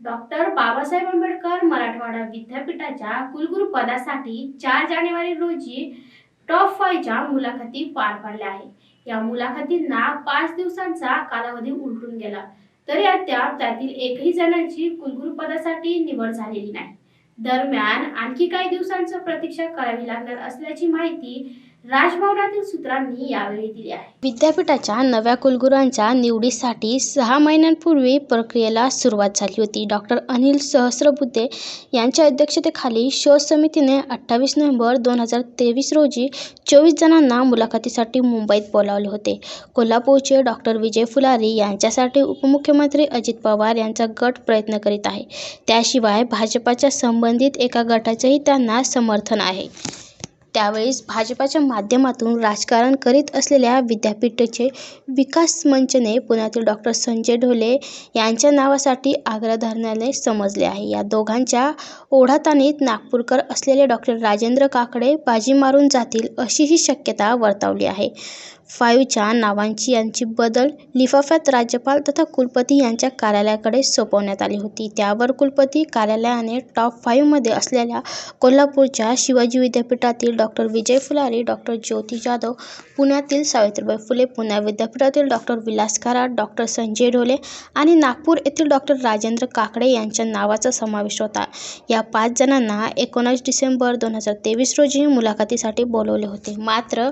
Doctor Babasaheb Ambedkar Marathwada विद्यापीठाच्या कुलगुरू पदासाठी चार जानेवारी रोजी टॉप फायच्या मुलाखती पार पडल्या आहे या मुलाखतींना पाच दिवसांचा कालावधी उलटून गेला तरी अद्याप त्यातील एकही जणांची कुलगुरू पदासाठी निवड झालेली नाही. दरम्यान आणखी काही दिवसांचं प्रतीक्षा करावी लागणार असल्याची माहिती राजभवनातील सूत्रांनी यावेळी दिली आहे. विद्यापीठाच्या नव्या कुलगुरूंच्या निवडीसाठी सहा महिन्यांपूर्वी प्रक्रियेला सुरुवात झाली होती. डॉक्टर अनिल सहस्रबुद्धे यांच्या अध्यक्षतेखाली शोध समितीने अठ्ठावीस नोव्हेंबर दोन हजार तेवीस रोजी चोवीस जणांना मुलाखतीसाठी मुंबईत बोलावले होते. कोल्हापूरचे डॉक्टर विजय फुलारी यांच्यासाठी उपमुख्यमंत्री अजित पवार यांचा गट प्रयत्न करीत आहे. त्याशिवाय भाजपाच्या संबंधित एका गटाचेही त्यांना समर्थन आहे. त्यावेळेस भाजपाच्या माध्यमातून राजकारण करीत असलेल्या विद्यापीठाचे विकास मंचने पुण्यातील डॉक्टर संजय ढोले यांच्या नावासाठी आग्रह धरण्याने समजले आहे. या दोघांच्या ओढाताणीत नागपूरकर असलेले डॉक्टर राजेंद्र काकडे बाजी मारून जातील अशीही शक्यता वर्तवली आहे. फाईव्हच्या नावांची यांची बदल लिफाफ्यात राज्यपाल तथा कुलपती यांच्या कार्यालयाकडे सोपवण्यात आली होती. त्यावर कुलपती कार्यालयाने टॉप फाईव्हमध्ये असलेल्या कोल्हापूरच्या शिवाजी विद्यापीठातील डॉक्टर विजय फुलारी डॉक्टर ज्योती जाधव पुण्यातील सावित्रीबाई फुले पुणे विद्यापीठातील डॉक्टर विलास कराड डॉक्टर संजय ढोले आणि नागपूर येथील डॉक्टर राजेंद्र काकडे यांच्या नावाचा समावेश होता. या पाच जणांना एकोणास डिसेंबर दोन हजार तेवीस रोजी मुलाखतीसाठी बोलवले होते. मात्र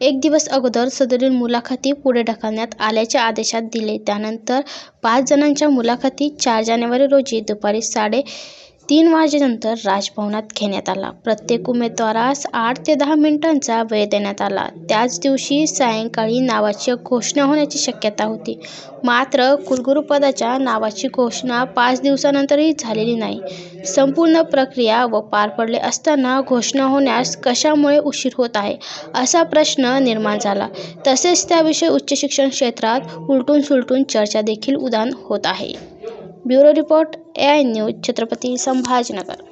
एक दिवस अगोदर सदरील मुलाखती पुढे ढकलण्यात आल्याचे आदेशात दिले. त्यानंतर पाच जणांच्या मुलाखती चार जानेवारी रोजी दुपारी साडे तीन वाजेनंतर राजभवनात घेण्यात आला. प्रत्येक उमेदवारास आठ ते दहा मिनिटांचा वेळ देण्यात आला. त्याच दिवशी सायंकाळी नावाची घोषणा होण्याची शक्यता होती. मात्र कुलगुरूपदाच्या नावाची घोषणा पाच दिवसानंतरही झालेली नाही. संपूर्ण प्रक्रिया व पार पडले असताना घोषणा होण्यास कशामुळे उशीर होत आहे असा प्रश्न निर्माण झाला. तसेच त्याविषयी उच्च शिक्षण क्षेत्रात उलटून सुलटून चर्चा देखील उदान होत आहे. Bureau report A I news Chhatrapati Sambhajinagar.